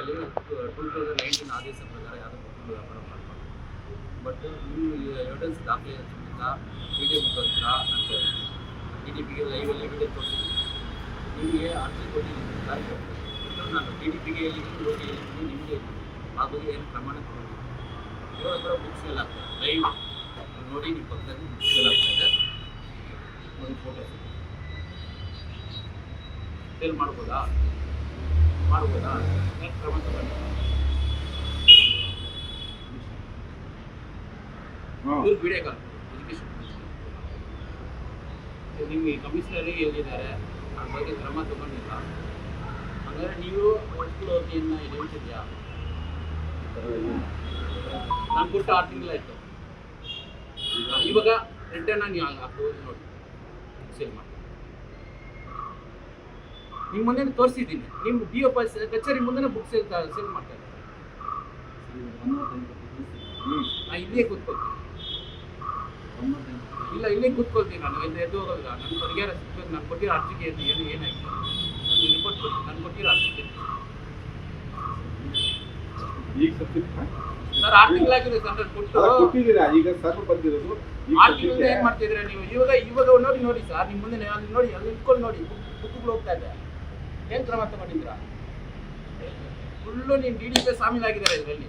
ಸ್ಕೂಲಲ್ಲಿ ಟೂ ಆದೇಶ ಪ್ರಕಾರ ಯಾವುದೋ ಮಕ್ಕಳು ವ್ಯಾಪಾರ ಬಟ್ ನೀವು ಎವಿಡೆನ್ಸ್ ದಾಖಲೆ ಸಮೇತ ವಿಡಿಯೋ ಮುಖಾಂತರ ನನಗೆ ಟಿ ಪಿಗೆ ಲೈವಲ್ಲಿ ವಿಡಿಯೋ ಕೊಡ್ತೀನಿ ನಿಮಗೆ ಅರ್ಜಿ ಕೊಟ್ಟಿದ್ದೀನಿ ನಾನು ಡಿ ಪಿಗೆ ನಿಮಗೆ ಆ ಏನು ಪ್ರಮಾಣ ಕೊಡೋದು ಇವಾಗ ಲೈವ್ ನೋಡಿ ನಿಮ್ಮ ಬುಕ್ಸ್ ಎಲ್ಲ ಆಗ್ತದೆ ಒಂದು ಫೋಟೋ ಸೇಲ್ ಮಾಡ್ಬೋದಾ? ಮಾಡ್ಬೋದಾ ಕ್ರಮ ವಿಡಿಯೋ ಕಾಲ್ ಎಜುಕೇಶನ್ ನಿಮಗೆ ಕಮಿಷನರಿ ಹೇಳಿದ್ದಾರೆ ಅದ್ರ ಬಗ್ಗೆ ಕ್ರಮ ತಗೊಂಡಿಲ್ಲ. ಹಾಗಾದ್ರೆ ನೀವು ನಾನು ಕೊಟ್ಟು ಆರು ತಿಂಗಳಾಯಿತು. ಇವಾಗ ರಿಟರ್ನ್ ನಾನು ಹಾಕೋದು ನೋಡಿ. ಸೇಲ್ ಮಾಡಿ ನಿಮ್ಮ ಮುಂದೆ ತೋರಿಸಿದ್ದೀನಿ. ನಿಮ್ಮ ಬಿ ಒ ಕಚೇರಿ ಮುಂದೆ ಬುಕ್ ಸೇಲ್ ಸೇಲ್ ಮಾಡ್ತಾರೆ. ನಾ ಇಲ್ಲೇ ಕೂತ್ಕೊಳ್ತೀನಿ. ಇಲ್ಲ ಇಲ್ಲೇ ಕೂತ್ಕೊಳ್ತೀನಿ ನಾನು. ಎದ್ದು ಎದ್ದು ಹೋಗೋದಿಲ್ಲ ನನ್ನ ಪರಿಹಾರ ಸಿಗ್ತದೆ ನಾನು ಕೊಟ್ಟಿರೋ ಅರ್ಜಿಗೆ ಏನು ಏನು ಏನಾಯ್ತು ನಾನು ರಿಪೋರ್ಟ್ ಕೊಡ್ತೀನಿ ನಾನು ಕೊಟ್ಟಿರೋ ಅರ್ಜಿಗೆ ಸರ್ ಆರು ತಿಂಗಳಾಗಿದೆ ಸರ್ ನಾನು ಕೊಟ್ಟು. ಈಗ ಸರ್ ಬಂದಿರೋದು ಆರು ತಿಂಗಳಿಂದ ಏನು ಮಾಡ್ತಿದ್ರೆ ನೀವು? ಇವಾಗ ಇವಾಗ ನೋಡಿ ನೋಡಿ ಸರ್. ನಿಮ್ಮ ಮುಂದೆ ಅಲ್ಲಿ ನೋಡಿ ಅಲ್ಲಿ ನಿಂತ್ಕೊಂಡು ನೋಡಿ. ಬುಕ್ಗಳು ಹೋಗ್ತಾ ಇದೆ. ಏನು ಕ್ರಮ ತಗೊಂಡಿದ್ದೀರಾ? ಫುಲ್ಲು ನೀನ್ ಡಿ ಡಿ ಪಿ ಸಾಮೀಲಾಗಿದ್ದಾರೆ ಇದರಲ್ಲಿ.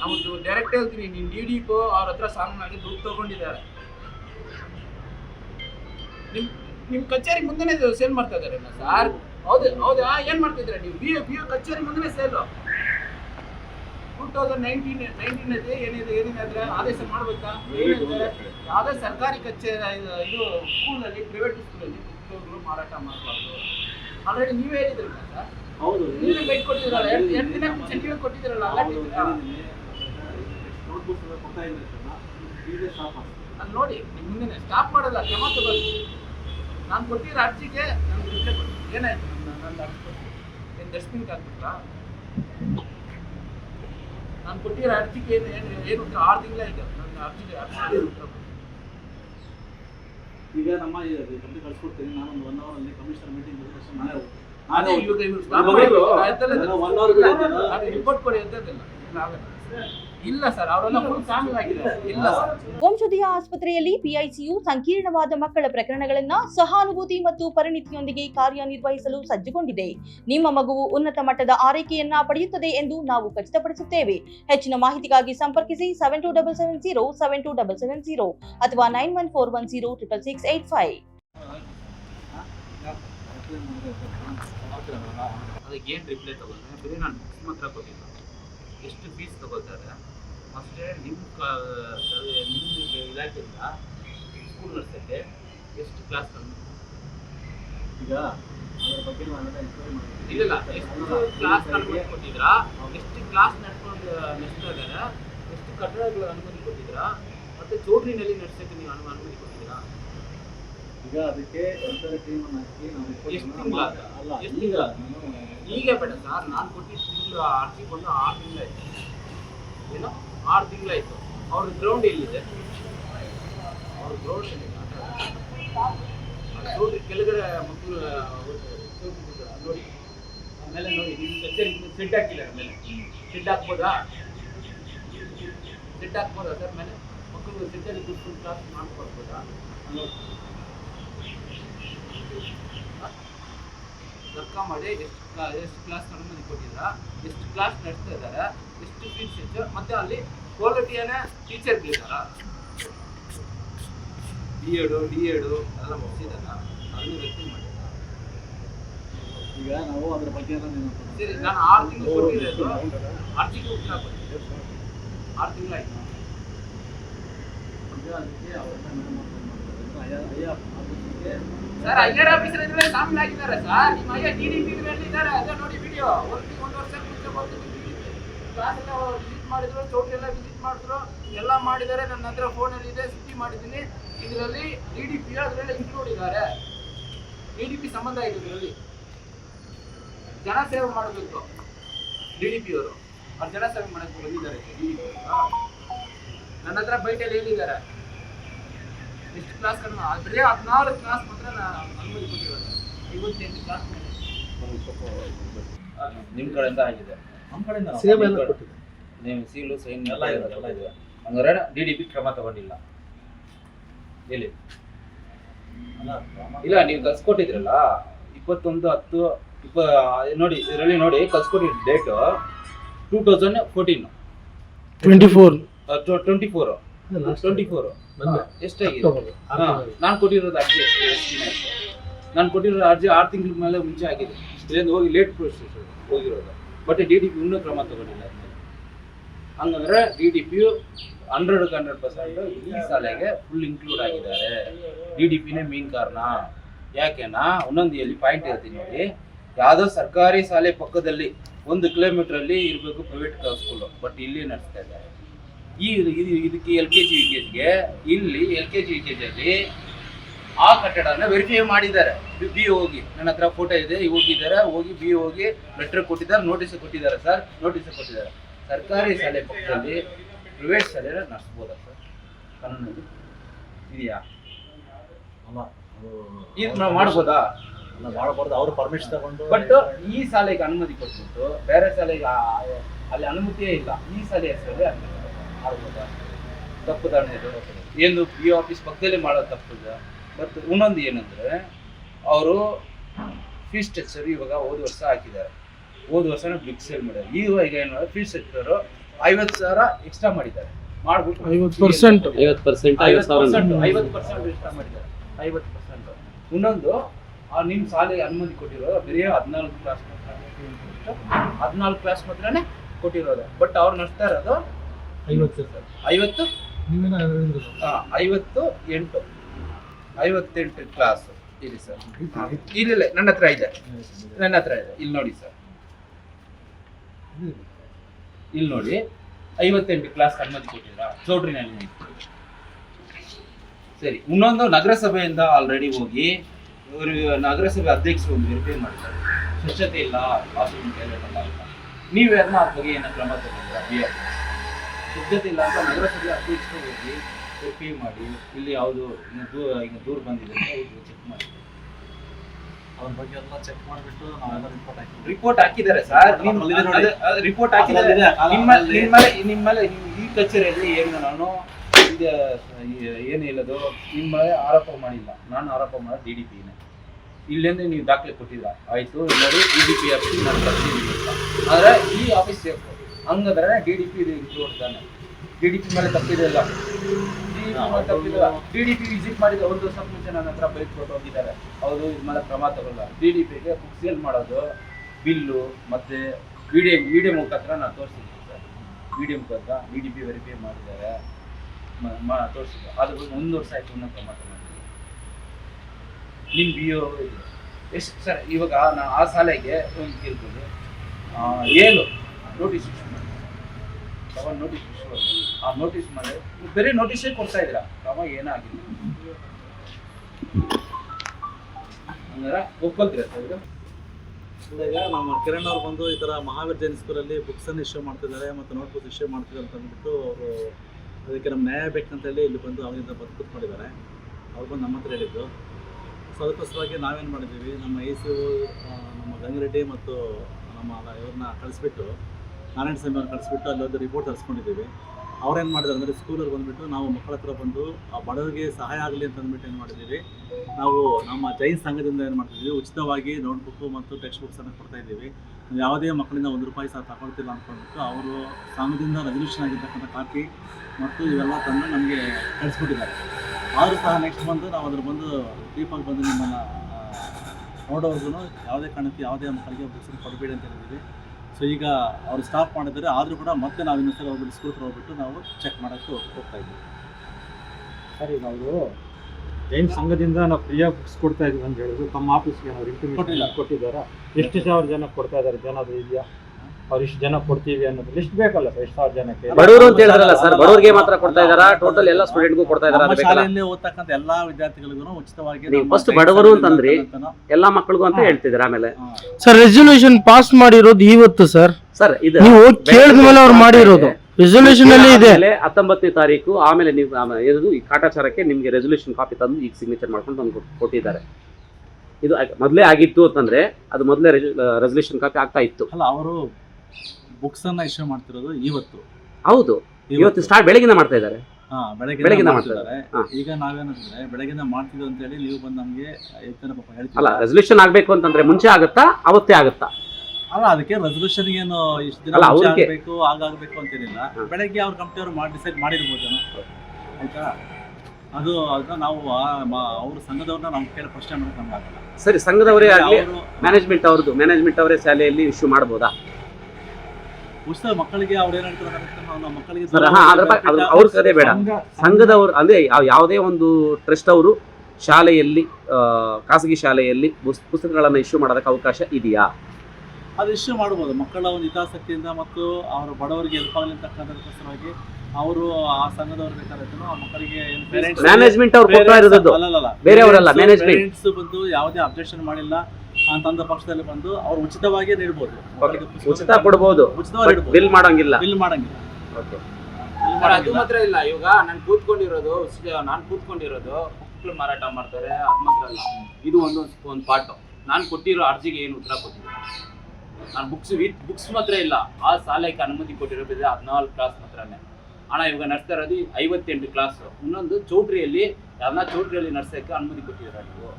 ನಮ್ದು ಡೈರೆಕ್ಟ್ ಹೇಳ್ತೀನಿ, ನೀನ್ ಡಿ ಡಿ ಪಿ ಅವ್ರ ಹತ್ರ ಸಾಮಾನಾಗಿ ದುಡ್ಡು ತಗೊಂಡಿದ್ದಾರೆ. ನಿಮ್ಮ ನಿಮ್ಮ ಕಚೇರಿ ಮುಂದೆನೇ ಸೇಲ್ ಮಾಡ್ತಾ ಇದ್ದಾರೆ ಸರ್ ಹೌದು, ಹೌದಾ ಏನು ಮಾಡ್ತಿದ್ರೆ ನೀವು? ಬಿ ಬಿ ಕಚೇರಿ ಮುಂದೆನೇ ಸೇಲು ಟೂ ತೌಸಂಡ್ ನೈನ್ಟೀನ್ ನೈನ್ಟೀನಲ್ಲಿ ಏನಿದೆ ಏನಿದೆ ಆದೇಶ ಮಾಡಬೇಕಾ? ಏನಿದೆ? ಯಾವುದೇ ಸರ್ಕಾರಿ ಕಚೇರಿ ಇದು ಇದು ಸ್ಕೂಲಲ್ಲಿ ಪ್ರೈವೇಟ್ ಸ್ಕೂಲಲ್ಲಿ ಪುಸ್ತಕಗಳು ಮಾರಾಟ ಮಾಡಬಾರ್ದು. ಆಲ್ರೆಡಿ ನೀವು ಹೇಳಿದ್ರಲ್ಲ ಸರ್? ಹೌದು. ನೀವೇ ಕೊಟ್ಟಿದ್ರಲ್ಲ ಎರಡು ಎರಡು ದಿನ ಮುಂಚೆ ಕೊಟ್ಟಿದ್ರಲ್ಲ ಕೊಡ್ತಾ ಇದ್ದಾರೆ ಸ್ಟಾಪ್ ನೋಡಿ ಮುಂದೆ ಸ್ಟಾಪ್ ಮಾಡಲ್ಲ ಕ್ರಮ ತಗೊಳ್ಳಿ. ನಾನು ಕೊಟ್ಟಿರೋ ಅರ್ಜಿಗೆ ನನಗೆ ರಿಪ್ಲೈ ಕೊಡಿ ಏನಾಯ್ತು ನನ್ನ ನನ್ನ ಅರ್ಜಿ ಕೊಟ್ಟು ಏನು ಡಸ್ಟ್ಬಿನ್ಗೆ ಹಾಕ್ಬಿಟ್ರಾ? ನಾನು ಕೊಟ್ಟಿರೋ ಅರ್ಜಿಗೆ ಏನು ಏನು ಏನು ಉತ್ತರ ಆರು ಇದೆ. ನನ್ನ ಅರ್ಜಿಗೆ ಅರ್ಜಿಗೆ ಉತ್ತರ. ಈಗ ನಮ್ಮ ಕಂಪ್ನಿ ಕಳ್ಸಿಕೊಡ್ತೀನಿ. ನಾನು ಒಂದು ಒನ್ ಅವರಲ್ಲಿ ಕಮಿಷನರ್ ಮೀಟಿಂಗ್ ನಾನೇ ಇವಾಗ ಇವ್ರು ಮಾಡಿ. ರಿಪೋರ್ಟ್ ಕೊಡಿ ಇಲ್ಲ. ಸರ್ ಅವರೆಲ್ಲ ಫುಲ್ ಫ್ಯಾಮಿಲಿ ಆಗಿದೆ. ಇಲ್ಲ ವಂಶೋದಯ ಆಸ್ಪತ್ರೆಯಲ್ಲಿ ಪಿಐಸಿಯು ಸಂಕೀರ್ಣವಾದ ಮಕ್ಕಳ ಪ್ರಕರಣಗಳನ್ನ ಸಹಾನುಭೂತಿ ಮತ್ತು ಪರಿಣಿತಿಯೊಂದಿಗೆ ಕಾರ್ಯನಿರ್ವಹಿಸಲು ಸಜ್ಜುಗೊಂಡಿದೆ. ನಿಮ್ಮ ಮಗುವು ಉನ್ನತ ಮಟ್ಟದ ಆರೈಕೆಯನ್ನ ಪಡೆಯುತ್ತದೆ ಎಂದು ನಾವು ಖಚಿತಪಡಿಸುತ್ತೇವೆ. ಹೆಚ್ಚಿನ ಮಾಹಿತಿಗಾಗಿ ಸಂಪರ್ಕಿಸಿ seven two double seven zero seven two double seven zero ಅಥವಾ nine one four one zero triple six eight five ಅದಕ್ಕೆ ಏನು ರಿಪ್ಲೈ ತಗೊಂಡ್ರೆ ಬರೀ ನಾನು ಬುಕ್ಸ್ ಮಾತ್ರ ಕೊಟ್ಟಿಲ್ಲ ಎಷ್ಟು ಫೀಸ್ ತಗೋತಾರೆ ಅಷ್ಟೇ ನಿಮ್ಮ ನಿಮ್ಮ ಇಲಾಖೆಯಿಂದ ಸ್ಕೂಲ್ ನಡ್ಸಕ್ಕೆ ಎಷ್ಟು ಕ್ಲಾಸ್ ಈಗ ಅದ್ರ ಬಗ್ಗೆ ಇಲ್ಲ ಎಷ್ಟು ಕ್ಲಾಸ್ ಅನುಮತಿ ಕೊಟ್ಟಿದ್ರಾ? ಎಷ್ಟು ಕ್ಲಾಸ್ ನಡ್ಕೊಂಡು ನಡೆಸ್ತಾ ಇದ್ದಾರೆ ಎಷ್ಟು ಕಟ್ಟಡಗಳು ಅನುಮತಿ ಕೊಟ್ಟಿದ್ರಾ? ಮತ್ತೆ ಚೌಟ್ರಿನಲ್ಲಿ ನಡೆಸೋಕ್ಕೆ ನೀವು ಅನು ಅನುಮತಿ ಕೊಟ್ಟಿದ್ದೀರಾ? ಈಗ ಅದಕ್ಕೆ ಎಂಟರ್ ಟೀಮ್ ಹಾಕಿ ಎಷ್ಟು ಅನ್ನ ಅಲ್ಲ ಈಗ ತಿಂಗ್ಳು? ಈಗ ಬೇಡ ಸರ್ ನಾನು ಕೊಟ್ಟಿದ್ದು ತಿಂಗಳು ಅರ್ಜಿ ಬಂದು ಆರು ತಿಂಗಳಾಯ್ತು ಏನೋ? ಆರು ತಿಂಗಳಾಯ್ತು ಅವ್ರ ಗ್ರೌಂಡ್ ಎಲ್ಲಿದೆ? ಅವ್ರ ಗ್ರೌಂಡ್ ಎಲ್ಲಿದೆ? ಕೆಳಗಡೆ ಮಕ್ಕಳು ನೋಡಿ. ಆಮೇಲೆ ನೋಡಿ ನಿಮ್ಮ ಸೆಡ್ ಹಾಕಿಲ್ಲ ಮೇಲೆ ಸೆಡ್ ಹಾಕ್ಬೋದಾ? ಸೆಡ್ ಹಾಕ್ಬೋದಾ ಸರ್ ಮೇಲೆ ಮಕ್ಕಳು ಸೆಡ್ಡಲ್ಲಿ ಕೂತ್ಕೊಂಡು ಕ್ಲಾಸ್ ಮಾಡ್ಕೊಡ್ಬೋದಾ? ಲೆಕ್ಕ ಮಾಡಿ ಎಷ್ಟು ಕ್ಲಾ- ಎಷ್ಟು ಕ್ಲಾಸ್ ನೀವು ಕೊಟ್ಟಿದ್ದೀರಾ ಎಷ್ಟು ಕ್ಲಾಸ್ ನಡೆಸ್ತಾ ಇದ್ದಾರೆ ಎಷ್ಟು ಫೀಸ್ ಹೆಚ್ಚು ಮತ್ತೆ ಅಲ್ಲಿ ಕ್ವಾಲಿಟಿಯನ್ನ ಟೀಚರ್ಗಳಿದ್ದಾರ ಬಿ ಎಡು ಡಿ ಎಡು ಎಲ್ಲ ಮುಗಿಸಿದಾರ ಅದನ್ನು ವ್ಯಕ್ತಿ ಮಾಡಿದ್ದಾರೆ? ಈಗ ನಾವು ಅದ್ರ ಬಗ್ಗೆ ಸರಿ ನಾನು ಆರು ತಿಂಗಳು ಕೊಟ್ಟಿರೋದು. ಉತ್ತರ ಕೊಟ್ಟಿದ್ದೆ ಆರು ತಿಂಗಳಾಯ್ತು ಈಗ ಅದಕ್ಕೆ ಅವ್ರನ್ನ ಸರ್ ಐಆರ್ ಆಫೀಸರ್ ಇದ್ರೆ ಸಾಮಿಲ್ ಆಗಿದ್ದಾರೆ ಸರ್ ನಿಮ್ಮ ಅಯ್ಯ ಡಿ ಡಿ ಪಿ ಇದ್ದಾರೆ ಅದೇ ನೋಡಿ ವಿಡಿಯೋ ಒಂದು ಒಂದು ವರ್ಷ ಮುಂಚೆ ಬಂದು ಕ್ಲಾಸ್ ಎಲ್ಲ ವಿಸಿಟ್ ಮಾಡಿದ್ರು ಚೌಟ್ರಿ ಎಲ್ಲ ವಿಸಿಟ್ ಮಾಡಿದ್ರು. ಎಲ್ಲ ಮಾಡಿದ್ದಾರೆ. ನನ್ನ ಹತ್ರ ಫೋನಲ್ಲಿ ಇದೆ. ಸುದ್ದಿ ಮಾಡಿದ್ದೀನಿ. ಇದರಲ್ಲಿ ಡಿ ಡಿ ಪಿ ಅದರಲ್ಲಿ ಇನ್ಕ್ಲೂಡ್ ಇದ್ದಾರೆ. ಡಿ ಡಿ ಪಿ ಸಂಬಂಧ ಇದೆ ಇದರಲ್ಲಿ. ಜನ ಸೇವೆ ಮಾಡಬೇಕು. ಡಿ ಡಿ ಪಿ ಅವರು. ಅವ್ರು ಜನ ಸೇವೆ ಮಾಡಕ್ಕೆ ಬಂದಿದ್ದಾರೆ. ಡಿ ಡಿ ಪಿ ನನ್ನ ಹತ್ರ ಬೈಟಲ್ಲಿ ಹೇಳಿದ್ದಾರೆ. ಎಷ್ಟು ಕ್ಲಾಸ್ ಕಡಿಮೆ ಬರೀ ಹದಿನಾರು ಕ್ಲಾಸ್ ಮಾತ್ರ ನಾನು ಅನುಮತಿ ಕೊಟ್ಟಿರೋದು ಐವತ್ತೆಂಟು ಕ್ಲಾಸ್ ಮೇಲೆ. ನಿಮ್ಮ ಕಡೆಯಿಂದ ಆಗಿದೆ. ನಮ್ಮ ಕಡೆಯಿಂದ ನಾವು- ಸೇಮ್ ಎಲ್ಲ ಕೊಟ್ಟಿದೆ ನೀವು ಸೀಲು ಸೈನ್ ಎಲ್ಲ ಇದೆ, ಎಲ್ಲ ಇದೆ. ಹಂಗಾರೆ ಡಿ ಡಿ ಪಿ ಕ್ರಮ ತಗೊಂಡಿಲ್ಲ. ಹೇಳಿ ಅಲ್ಲ, ಇಲ್ಲ ನೀವು ಕಲ್ಸ್ಕೊಟ್ಟಿದ್ರಲ್ಲ ಇಪ್ಪತ್ತೊಂದು ಹತ್ತು ಇಪ್ಪ ನೋಡಿ ಇದರಲ್ಲಿ ನೋಡಿ ಕಲ್ಸ್ಕೊಟ್ಟಿದ್ದ date two thousand fourteen twenty four twenty four twenty four. ಎಷ್ಟಾಗಿದೆ ನಾನು ಕೊಟ್ಟಿರೋದು ಅರ್ಜಿ ಎಷ್ಟು ಎಷ್ಟು ದಿನ ಆಯ್ತು? ನಾನು ಕೊಟ್ಟಿರೋ ಅರ್ಜಿ ಆರು ತಿಂಗಳ ಮೇಲೆ ಮುಂಚೆ ಆಗಿದೆ. ಇದರಿಂದ ಹೋಗಿ ಲೇಟ್ ಪ್ರೊಸೆಸ್ ಹೋಗಿರೋದು. ಬಟ್ ಡಿ ಡಿ ಪಿ ಇನ್ನೂ ಕ್ರಮ ತಗೊಂಡಿಲ್ಲ. ಹಂಗಂದ್ರೆ D D P hundred hundred percent ಈ ಶಾಲೆಗೆ ಫುಲ್ ಇನ್ಕ್ಲೂಡ್ ಆಗಿದ್ದಾರೆ. ಡಿ ಡಿ ಪಿನೇ ಮೇನ್ ಕಾರಣ. ಯಾಕೆನಾ ಒಂದೊಂದು ಎಲ್ಲಿ ಪಾಯಿಂಟ್ ಹೇಳ್ತೀನಿ ನೋಡಿ. ಯಾವುದೋ ಸರ್ಕಾರಿ ಶಾಲೆ ಪಕ್ಕದಲ್ಲಿ ಒಂದು ಕಿಲೋಮೀಟರ್ ಅಲ್ಲಿ ಇರಬೇಕು ಪ್ರೈವೇಟ್ ಸ್ಕೂಲು ಬಟ್ ಇಲ್ಲಿ ನಡೆಸ್ತಾ ಇದ್ದಾರೆ. ಈ ಇದು ಇದು- ಇದಕ್ಕೆ L K G U K ಜಿಗೆ ಇಲ್ಲಿ L K G U K ಜಿಯಲ್ಲಿ ಆ ಕಟ್ಟಡನ ವೆರಿಫೈ ಮಾಡಿದ್ದಾರೆ. ಬಿ ಹೋಗಿ ನನ್ನ ಹತ್ರ ಫೋಟೋ ಇದೆ ಹೋಗಿದ್ದಾರೆ ಹೋಗಿ ಬಿ ಹೋಗಿ ಲೆಟರ್ ಕೊಟ್ಟಿದ್ದಾರೆ ನೋಟಿಸ್ ಕೊಟ್ಟಿದ್ದಾರೆ ಸರ್ ನೋಟಿಸ್ ಕೊಟ್ಟಿದ್ದಾರೆ. ಸರ್ಕಾರಿ ಶಾಲೆ ಪಕ್ಕದಲ್ಲಿ ಪ್ರೈವೇಟ್ ಶಾಲೆ ನಡೆಸ್ಬೋದಾ ಸರ್ ಕಾನೂನಲ್ಲಿ ಇದೆಯಾ? ಅಲ್ಲ, ಇದು ನಾವು ಮಾಡ್ಬೋದಾ? ಮಾಡಬಾರ್ದು ಅವರು ಪರ್ಮಿಷನ್ ತಗೊಂಡು ಬಟ್ ಈ ಶಾಲೆಗೆ ಅನುಮತಿ ಕೊಟ್ಬಿಟ್ಟು ಬೇರೆ ಶಾಲೆಗೆ ಅಲ್ಲಿ ಅನುಮತಿಯೇ ಇಲ್ಲ. ಈ ಶಾಲೆ ಹೆಸರಲ್ಲಿ ಅನುಮತಿ ಮಾಡ್ಬೋದಾ? ತಪ್ಪು ಧಾರಣೆ ಏನು ಏನು ಬಿ ಆಫೀಸ್ ಪಕ್ಕದಲ್ಲಿ ಮಾಡೋದು ತಪ್ಪು ಮತ್ತು ಇನ್ನೊಂದು ಏನಂದ್ರೆ ಅವರು ಫೀಸ್ ಸ್ಟ್ರಕ್ಚರ್ ಇವಾಗ ಹೋದ ವರ್ಷ ಹಾಕಿದ್ದಾರೆ. ಹೋದ ವರ್ಷನ ಬಿಗ್ ಸೇಲ್ ಮಾಡಿದ್ದಾರೆ. ಈಗ ಏನು ಫೀಸ್ ಸ್ಟ್ರಕ್ಚರ್ ಐವತ್ತು ಸಾವಿರ ಎಕ್ಸ್ಟ್ರಾ ಮಾಡಿದ್ದಾರೆ. ಮಾಡ್ಬಿಟ್ಟು 50% ಐವತ್ತು ಪರ್ಸೆಂಟ್ ಐವತ್ತು ಐವತ್ತು ಪರ್ಸೆಂಟ್ ಐವತ್ತು ಪರ್ಸೆಂಟ್ ಎಕ್ಸ್ಟ್ರಾ ಮಾಡಿದ್ದಾರೆ. ಐವತ್ತು ಪರ್ಸೆಂಟ್ ಇನ್ನೊಂದು ಆ ನಿಮ್ಮ ಶಾಲೆಗೆ ಅನುಮತಿ ಕೊಟ್ಟಿರೋದು ಬರೀ ಹದಿನಾಲ್ಕು ಕ್ಲಾಸ್ ಮಾತ್ರ. ಹದಿನಾಲ್ಕು ಕ್ಲಾಸ್ ಮಾತ್ರನೇ ಕೊಟ್ಟಿರೋದು ಬಟ್ ಅವ್ರು ನಡೆಸ್ತಾ ಇರೋದು ಐವತ್ತು ಸರ್. ಐವತ್ತು? ನೀವೇನ ಸರ್. ಆ, ಐವತ್ತು ಎಂಟು. ಐವತ್ತೆಂಟು ಕ್ಲಾಸ್ ಇರಿ ಸರ್. ಇಲ್ಲ ಇಲ್ಲ ನನ್ನ ಹತ್ರ ಇದೆ. ನನ್ನ ಹತ್ರ ಇದೆ. ಇಲ್ಲಿ ನೋಡಿ ಸರ್. ಇಲ್ಲಿ ನೋಡಿ. ಐವತ್ತೆಂಟು ಕ್ಲಾಸ್ ಅನುಮತಿ ಕೊಟ್ಟಿದ್ರಾ ಚೌಟ್ರಿನಲ್ಲಿ ಸರಿ ಇನ್ನೊಂದು ನಗರಸಭೆಯಿಂದ ಆಲ್ರೆಡಿ ಹೋಗಿ ಇವರು ನಗರಸಭೆ ಅಧ್ಯಕ್ಷರು ಒಂದು ವೆರಿಫೈ ಮಾಡ್ತಾರೆ. ಸ್ವಚ್ಛತೆ ಇಲ್ಲ ಬಾತ್ರೂಮ್ ಟಾಯ್ಲೆಟ್ ಎಲ್ಲ ಇಲ್ಲ ನೀವು ಅದನ್ನ ಆ ಬಗ್ಗೆ ಏನೋ ಕ್ರಮ ತಗೊಂಡಿದ್ದೀರಾ? ಬಿ ಸ್ವಚ್ಛತೆ ಇಲ್ಲ ಅಂತ ನಗರಸಭೆ ಅಧ್ಯಕ್ಷರು ಹೋಗಿ ವೆರಿಫೈ ಮಾಡಿ ಇಲ್ಲಿ ಯಾವುದು ದೂರ ಈಗ ದೂರ ಬಂದಿದೆ ಅಂತ ಚೆಕ್ ಮಾಡಿ ಅವ್ರ ಬಗ್ಗೆ ಎಲ್ಲ ಚೆಕ್ ಮಾಡಿಬಿಟ್ಟು ನಾವೆಲ್ಲ ರಿಪೋರ್ಟ್ ಹಾಕಿ ರಿಪೋರ್ಟ್ ಹಾಕಿದ್ದಾರೆ ಸರ್ ರಿಪೋರ್ಟ್ ಹಾಕಿದ್ದಾರೆ. ನಿಮ್ಮ ನಿಮ್ಮಲ್ಲಿ ನಿಮ್ಮಲ್ಲಿ ಈ ಕಚೇರಿಯಲ್ಲಿ ಏನು ನಾನು ಏನು ಹೇಳೋದು? ನಿಮ್ಮ ಆರೋಪ ಮಾಡಿಲ್ಲ. ನಾನು ಆರೋಪ ಮಾಡೋದು ಡಿ ಡಿ ಪಿನೇ ಇಲ್ಲಿಂದ ನೀವು ದಾಖಲೆ ಕೊಟ್ಟಿಲ್ಲ ಆಯಿತು ನೋಡಿ ಡಿ ಡಿ ಪಿ ಆಫೀಸ್ ನಾನು ಬರ್ತೀನಿ ಅಂತ. ಆದರೆ ಈ ಆಫೀಸ್ ಸೇಫ್ ಹಂಗಂದ್ರೆ ಡಿ ಡಿ ಪಿ ಇದು ಡಿ ಡಿ ಪಿ ಮೇಲೆ ತಪ್ಪಿದೆ ಇಲ್ಲ ಡಿ ಡಿ ಪಿ ವಿಸಿಟ್ ಮಾಡಿದ ಒಂದು ವರ್ಷ ಮುಂಚೆ ನನ್ನ ಹತ್ರ ಬೈಕ್ ಕೊಟ್ಟು ಹೋಗಿದ್ದಾರೆ. ಅವರು ಇದ್ಮೇಲೆ ಕ್ರಮ ತಗೊಳ್ಳ. ಡಿ ಡಿ ಪಿಗೆ ಬುಕ್ ಸೇಲ್ ಮಾಡೋದು ಬಿಲ್ಲು ಮತ್ತೆ ವಿಡಿಯೋ ವಿಡಿಯೋ ಮುಖಾಂತರ ನಾನು ತೋರಿಸಿದ್ದೆ ಸರ್. ವಿಡಿಯೋ ಮುಖಾಂತರ ಡಿ ಡಿ ಪಿ ವೆರಿಫೈ ಮಾಡಿದ್ದಾರೆ. ತೋರಿಸಿದ್ದೆ. ಅದ್ರ ಬಗ್ಗೆ ಒಂದು ವರ್ಷ ಆಯ್ತು ಇನ್ನೂ ಕ್ರಮ ತಗೊಂಡಿದ್ದೀನಿ ನಿಮ್ಮ ಬಿ ಓ ಇದೆ. ಎಷ್ಟು ಸರ್ ಇವಾಗ ನಾನು ಆ ಒಂದು ಕೇಳ್ಬೋದು ಏನು ನೋಟಿಸ್ ತಗೊಂಡು ನೋಟಿಸ್ ಆ ನೋಟಿಸ್ ಬರೀ ನೋಟಿಸೇ ಕೊಡ್ತಾ ಇದ್ದೀರಾ? ಅವಾಗ ಏನಾಗಿಲ್ಲ ನಮ್ಮ ಕಿರಣ್ ಅವ್ರು ಬಂದು ಈ ಥರ ಮಹಾವೀರ್ ಜೈನ್ ಸ್ಕೂಲಲ್ಲಿ ಬುಕ್ಸನ್ನು ಇಶ್ಯೂ ಮಾಡ್ತಿದ್ದಾರೆ ಮತ್ತು ನೋಟ್ಬುಕ್ ಇಶ್ಯೂ ಮಾಡ್ತಿದ್ದಾರೆ ಅಂತ ಅಂದ್ಬಿಟ್ಟು ಅವರು ಅದಕ್ಕೆ ನಮ್ಮ ನ್ಯಾಯ ಬೇಕಂತೇಳಿ ಇಲ್ಲಿ ಬಂದು ಅವರಿಂದ ಬಂದು ಕೂತ್ಕೊಂಡಿದ್ದಾರೆ. ಅವ್ರು ಬಂದು ನಮ್ಮ ಹತ್ರ ಹೇಳಿದ್ದು. ಸೊ ಅದಕ್ಕೋಸ್ಕರವಾಗಿ ನಾವೇನು ಮಾಡಿದ್ದೀವಿ, ನಮ್ಮ ಎ ನಮ್ಮ ಗಂಗರೆಡ್ಡಿ ಮತ್ತು ನಮ್ಮ ಇವ್ರನ್ನ ಕಳಿಸ್ಬಿಟ್ಟು ನಾರಾಯಣ ನಡೆಸಿಬಿಟ್ಟು ಕಳಿಸ್ಬಿಟ್ಟು ಅಲ್ಲಿ ಒಂದು ರಿಪೋರ್ಟ್ ತರಿಸ್ಕೊಂಡಿದ್ದೀವಿ. ಅವ್ರೇನು ಮಾಡಿದ್ರು ಅಂದರೆ ಸ್ಕೂಲಲ್ಲಿ ಬಂದುಬಿಟ್ಟು ನಾವು ಮಕ್ಕಳ ಹತ್ರ ಬಂದು ಆ ಬಡವರಿಗೆ ಸಹಾಯ ಆಗಲಿ ಅಂತ ಅಂದ್ಬಿಟ್ಟು ಏನು ಮಾಡಿದ್ದೀವಿ? ನಾವು ನಮ್ಮ ಜೈನ್ ಸಂಘದಿಂದ ಏನು ಮಾಡ್ತಿದ್ದೀವಿ? ಉಚಿತವಾಗಿ ನೋಟ್ಬುಕ್ಕು ಮತ್ತು ಟೆಕ್ಸ್ಟ್ ಬುಕ್ಸನ್ನು ಕೊಡ್ತಾ ಇದ್ದೀವಿ. ಯಾವುದೇ ಮಕ್ಕಳಿಂದ ಒಂದು ರೂಪಾಯಿ ಸಹ ತಗೊಳ್ತಿಲ್ಲ ಅಂದ್ಕೊಂಡ್ಬಿಟ್ಟು ಅವರು ಸಂಘದಿಂದ ರೆಸಲ್ಯೂಷನ್ ಆಗಿರ್ತಕ್ಕಂಥ ಕಾಪಿ ಮತ್ತು ಇವೆಲ್ಲ ತಂದು ನಮಗೆ ಕಳಿಸ್ಬಿಟ್ಟಿದ್ದಾರೆ. ಆದರೂ ಸಹ ನೆಕ್ಸ್ಟ್ ಬಂದು ನಾವು ಅದ್ರ ಬಂದು ದೀಪಕ್ ಬಂದು ನಿಮ್ಮನ್ನು ನೋಡೋರ್ಗು ಯಾವುದೇ ಕಾರಣಕ್ಕೆ ಯಾವುದೇ ಮಕ್ಕಳಿಗೆ ಬುಕ್ಸನ್ನು ಕೊಡಬೇಡಿ ಅಂತ ಹೇಳಿದ್ದೀವಿ. ಸೊ ಈಗ ಅವರು ಸ್ಟಾಪ್ ಮಾಡಿದ್ದಾರೆ. ಆದರೂ ಕೂಡ ಮತ್ತೆ ನಾವು ಇನ್ನೊಂದ್ಸಲ ಹೋಗ್ಬಿಟ್ಟು ಸ್ಕೂಲ್ ಹತ್ರ ಹೋಗ್ಬಿಟ್ಟು ನಾವು ಚೆಕ್ ಮಾಡೋಕ್ಕೆ ಹೋಗ್ತಾ ಇದ್ದೀವಿ ಸರಿ ನಾವು ಜೈನ್ ಸಂಘದಿಂದ ನಾವು ಫ್ರೀಯಾಗಿ ಬುಕ್ಸ್ ಕೊಡ್ತಾ ಇದೀವಿ ಅಂತ ಹೇಳಿದ್ರು. ತಮ್ಮ ಆಫೀಸ್ಗೆ ನಾವು ಕೊಟ್ಟಿಲ್ಲ. ಇಂಟಿಮೇಷನ್ ಕೊಟ್ಟಿದ್ದಾರಾ? ಎಷ್ಟು ಸಾವಿರ ಜನ ಕೊಡ್ತಾ ಇದ್ದಾರೆ ಜನ ಅದು ಇದೆಯಾ? ಅವ್ರು ಇಷ್ಟು ಜನ ಕೊಡ್ತೀವಿ ಅನ್ನೋದು ಲಿಸ್ಟ್ ಬೇಕಲ್ಲ ಸರ್ ಎಷ್ಟು ಸಾವಿರ ಜನಕ್ಕೆ. ಬಡವರು ಅಂತ ಹೇಳಿದ್ರಲ್ಲ ಸರ್ ಬಡವರಿಗೆ ಮಾತ್ರ ಕೊಡ್ತಾ ಇದಾರಾ ಟೋಟಲ್ ಎಲ್ಲ ಸ್ಟೂಡೆಂಟ್ಗೂ ಕೊಡ್ತಾ ಇದಾರ ನಮ್ಮ ಅದು ಬೇಕಲ್ಲ? ಶಾಲೆಯಲ್ಲಿ ಓದ್ತಕ್ಕಂಥ ಎಲ್ಲಾ ವಿದ್ಯಾರ್ಥಿಗಳಿಗೂ ಉಚಿತವಾಗಿ ನೀವು ಬಡವರು ಅಂತಂದ್ರಿ. ಎಲ್ಲಾ ಮಕ್ಕಳಿಗೂ ಅಂತ ಹೇಳ್ತಿದ್ರು ಆಮೇಲೆ. ಸರ್ ರೆಸೊಲ್ಯೂಷನ್ ಪಾಸ್ ಮಾಡಿರೋದು ಇವತ್ತು ಸರ್ ಸರ್ ಇದು ನೀವು ಕೇಳಿದ ಮೇಲೆ ಅವ್ರು ಮಾಡಿರೋದು. ರೆಸೊಲ್ಯೂಷನ್ ಅಲ್ಲಿ ಇದೆ. ಹತ್ತೊಂಬತ್ತನೇ ತಾರೀಕು ಆಮೇಲೆ ನೀವು ಈ ಕಾಟಾಚಾರಕ್ಕೆ ನಿಮ್ಗೆ ರೆಸೊಲ್ಯೂಷನ್ ಕಾಪಿ ತಂದು ಈಗ ಸಿಗ್ನೇಚರ್ ಮಾಡ್ಕೊಂಡು ತಂದು ಕೊಟ್ಟಿದ್ದಾರೆ. ಇದು ಮೊದಲೇ ಆಗಿತ್ತು ಅಂತಂದ್ರೆ ಅದು ಮೊದಲೇ ರೆಸೊಲ್ಯೂಷನ್ ಕಾಪಿ ಆಗ್ತಾ ಇತ್ತು. ಅಲ್ಲ ಅವರು ಬುಕ್ಸ್ ಅನ್ನ ಇಶ್ಯೂ ಮಾಡ್ತಿರೋದು ಇವತ್ತು. ಹೌದು. ಇವತ್ತು. ಸ್ಟಾರ್ಟ್ ಬೆಳಗಿನ ಮಾಡ್ತಾ ಇದ್ದಾರೆ. ಹಾ ಬೆಳಗ್ಗೆ ಮಾಡ್ತಿದ್ದಾರೆ. ಇದ್ದಾರೆ. ಈಗ ನಾವೇನಂದ್ರೆ ಬೆಳಗಿಂದ ಮಾಡ್ತಿದ್ವಿ ಅಂತ ಹೇಳಿ ನೀವು ಬಂದು ನಮ್ಗೆ ಹೇಳ್ತಾನೆ ಪಾಪ ಹೇಳ್ತೀವಿ. ಅಲ್ಲ ರೆಸಲ್ಯೂಷನ್ ಆಗ್ಬೇಕು ಅಂತಂದ್ರೆ ಮುಂಚೆ ಆಗುತ್ತಾ ಅವತ್ತೇ ಆಗುತ್ತಾ? ಅಲ್ಲ ಅದಕ್ಕೆ ರೆಸಲ್ಯೂಷನ್ ಏನು ಇಷ್ಟು ದಿನ ಅಲ್ಲ, ಮುಂಚೆ ಅವ್ರಿಗೆ- ಆಗ್ಬೇಕು ಆಗಾಗಬೇಕು ಅಂತೇನಿಲ್ಲ ಹಾ. ಬೆಳಗ್ಗೆ ಅವ್ರ ಕಂಪ್ನಿಯವರು ಮಾಡಿ ಡಿಸೈಡ್ ಮಾಡಿರ್ಬೋದು ಆಯ್ತಾ? ಅದು ಅದನ್ನ ನಾವು ಆ- ಮ- ಅವ್ರ ಸಂಘದವ್ರನ್ನ ನಾವು ಕೇಳಿ ಪ್ರಶ್ನೆ ಮಾಡಕ್ ನಮ್ಗೆ ಆಗಲ್ಲ. ಸರಿ ಸಂಘದವರೇ ಆಗಲಿ ಅವರು ಮ್ಯಾನೇಜ್ಮೆಂಟ್ ಅವ್ರದ್ದು. ಮ್ಯಾನೇಜ್ಮೆಂಟ್ ಅವರೇ ಶಾಲೆಯಲ್ಲಿ ಇಶ್ಯೂ ಮಾಡ್ಬೋದಾ? ಮಕ್ಕಳಿಗೆ ಅವ್ರು ಏನ್ ಹೇಳ್ತಾರೆ ನಮ್ಮ ಮಕ್ಕಳಿಗೆ ಸರ್ ಹಾ ಅದ್ರ ಬಗ್ಗೆ ಅದು ಅವ್ರ ಕದೇ ಬೇಡ. ಸಂಘದವರು ಅಂದ್ರೆ ಯಾವ- ಯಾವುದೇ ಒಂದು ಟ್ರಸ್ಟ್ ಅವರು ಶಾಲೆಯಲ್ಲಿ ಆ, ಖಾಸಗಿ ಶಾಲೆಯಲ್ಲಿ ಪುಸ್- ಪುಸ್ತಕಗಳನ್ನು ಇಶ್ಯೂ ಮಾಡೋದಕ್ಕೆ ಅವಕಾಶ ಇದೆಯಾ? ಅದು ಇಶ್ಯೂ ಮಾಡ್ಬೋದು. ಮಕ್ಕಳ ಒಂದು ಹಿತಾಸಕ್ತಿಯಿಂದ ಮತ್ತು ಅವರು ಬಡವರಿಗೆ ಹೆಲ್ಪ್ ಆಗಲಿ ಅಂತಕ್ಕಂಥದಕ್ಕೋಸ್ಕರವಾಗಿ ಅವರು ಆ ಸಂಘದವ್ರು ಬೇಕಾದ್ರೆ ಆ ಮಕ್ಕಳಿಗೆ ಏನು parents- ಮ್ಯಾನೇಜ್ಮೆಂಟ್ ಅವ್ರು ಕೊಡ್ತಾ ಇರೋದು ಬೇರೆಯವರಲ್ಲ, management. ಬಂದು ಯಾವುದೇ ಅಬ್ಜೆಕ್ಷನ್ ಮಾಡಿಲ್ಲ. ಅಂತಂದ ಪಕ್ಷದಲ್ಲಿ ಬಂದು ಅವ್ರು ಉಚಿತವಾಗಿ ನೀಡಬಹುದು ಉಚಿತ ಕೊಡ್ಬೋದು. ಉಚಿತವಾಗಿ ಬಿಲ್ ಮಾಡೋಂಗಿಲ್ಲ. ಬಿಲ್ ಮಾಡಂಗಿಲ್ಲ. Okay. ಅದು ಮಾತ್ರ ಇಲ್ಲ. ಇವಾಗ ನಾನು ಕೂತ್ಕೊಂಡಿರೋದು ನಾನು ಕೂತ್ಕೊಂಡಿರೋದು ಮಕ್ಕಳು ಮಾರಾಟ ಮಾಡ್ತಾರೆ ಅದು ಮಾತ್ರ ಅಲ್ಲ. ಇದು ಒಂದು ಒಂದು ಪಾರ್ಟ್. ನಾನು ಕೊಟ್ಟಿರೋ ಅರ್ಜಿಗೆ ಏನು ಉತ್ತರ ಕೊಟ್ಟಿದ್ದೆ ನಾನು ಬುಕ್ಸ್ ವಿತ್ ಬುಕ್ಸ್ ಮಾತ್ರ ಇಲ್ಲ. ಆ ಸಾಲಕ್ಕೆ ಅನುಮತಿ ಕೊಟ್ಟಿರೋದಿದೆ ಹದಿನಾಲ್ಕು ಕ್ಲಾಸ್ ಮಾತ್ರನೇ. ಹಣ ಇವಾಗ ನಡೆಸ್ತಾ ಇರೋದು ಐವತ್ತೆಂಟು ಕ್ಲಾಸ್ ಇನ್ನೊಂದು ಚೌಟ್ರಿಯಲ್ಲಿ ಯಾರನ್ನ ಚೌಟ್ರಿಯಲ್ಲಿ ನಡೆಸೋಕ್ಕೆ ಅನುಮತಿ ಕೊಟ್ಟಿದ್ದೀರಾ ನೀವು?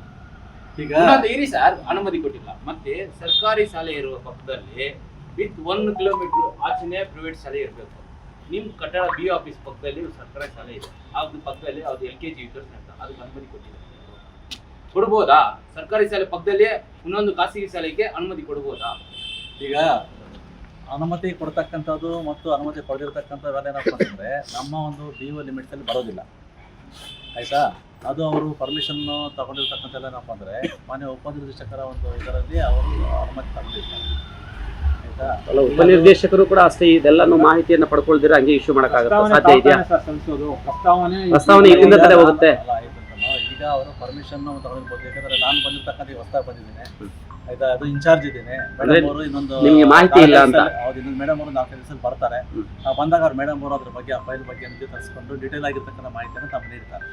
ಈಗ ಇರಿ ಸರ್ ಅನುಮತಿ ಕೊಟ್ಟಿಲ್ಲ. ಮತ್ತೆ ಸರ್ಕಾರಿ ಶಾಲೆ ಇರುವ ಪಕ್ಕದಲ್ಲಿ ವಿತ್ ಒನ್ ಕಿಲೋಮೀಟರ್ ಆಚೆನೆ ಪ್ರೈವೇಟ್ ಶಾಲೆ ಇರಬೇಕು. ನಿಮ್ ಕಟ್ಟಡ ಬಿ ಆಫೀಸ್ ಪಕ್ಕದಲ್ಲಿ ಸರ್ಕಾರಿ ಶಾಲೆ ಇದೆ. ಅದ್ರ ಪಕ್ಕದಲ್ಲಿ ಅದು ಎಲ್ ಕೆ ಜಿ ಯೂಟರ್ಸ್ ಅಂತ ಅದಕ್ಕೆ ಅನುಮತಿ ಕೊಟ್ಟಿಲ್ಲ. ಕೊಡ್ಬೋದಾ? ಸರ್ಕಾರಿ ಶಾಲೆ ಪಕ್ಕದಲ್ಲಿ ಇನ್ನೊಂದು ಖಾಸಗಿ ಶಾಲೆಗೆ ಅನುಮತಿ ಕೊಡ್ಬೋದಾ? ಈಗ ಅನುಮತಿ ಕೊಡ್ತಕ್ಕಂಥದ್ದು ಮತ್ತು ಅನುಮತಿ ಕೊಡದಿರ್ತಕ್ಕಂಥದ್ದು ಏನಪ್ಪ ಅಂದರೆ ನಮ್ಮ ಒಂದು ಡಿ ಒ ಲಿಮಿಟ್ಸ್ ಅಲ್ಲಿ ಬರೋದಿಲ್ಲ. ಆಯ್ತಾ? ಅದು ಅವರು ಪರ್ಮಿಷನ್ ತಗೊಂಡಿರ್ತಕ್ಕಂಥ ಏನಪ್ಪ ಅಂದ್ರೆ ಮಾನ್ಯ ಉಪನಿರ್ದೇಶಕರ ಒಂದು ಇದರಲ್ಲಿ ಅವರು ಅನುಮತಿ ಅಲ್ಲ ಉಪನಿರ್ದೇಶಕರು ಕೂಡ ಅಷ್ಟೇ ಇದೆಲ್ಲಾನು ಮಾಹಿತಿಯನ್ನು ಪಡ್ಕೊಳ್ದಿರ ಹಂಗೆ ಇಶ್ಯೂ ಮಾಡೋಕ್ಕಾಗುತ್ತೆ? ಸಾಧ್ಯ ಇದೆಯಾ? ಪ್ರಸ್ತಾವನೆ ಇಲ್ಲಿಂದ ತಾನೇ ಹೋಗುತ್ತೆ. ಈಗ ಅವರು ಪರ್ಮಿಷನ್ ತಗೊಂಡಿರ್ಬೋದು. ಯಾಕಂದ್ರೆ ನಾನು ಬಂದಿರ್ತಕ್ಕಂಥ ಹೊಸ್ದಾಗಿ ಬಂದಿದ್ದೇನೆ. ಆಯ್ತಾ? ಅದು ಇನ್ಚಾರ್ಜ್ ಇದ್ದೀನಿ. ಮೇಡಮ್ ಅವರು ಇನ್ನೊಂದು ನಿಮಗೆ ಮಾಹಿತಿ ಇಲ್ಲ ಅಂತ. ಹೌದು ಇನ್ನೊಂದು ಮೇಡಮ್ ಅವರು ನಾಲ್ಕೈದು ದಿವಸದಲ್ಲಿ ಬರ್ತಾರೆ. ಬಂದಾಗ ಅವ್ರು ಮೇಡಮ್ ಅವರು ಅದ್ರ ಬಗ್ಗೆ ಆ ಫೈಲ್ ಬಗ್ಗೆ ನಿಮಗೆ ತರಿಸ್ಕೊಂಡು ಡೀಟೇಲ್ ಆಗಿರ್ತಕ್ಕಂಥ ಮಾಹಿತಿಯನ್ನು ತಮ್ಮ ನೀಡ್ತಾರೆ.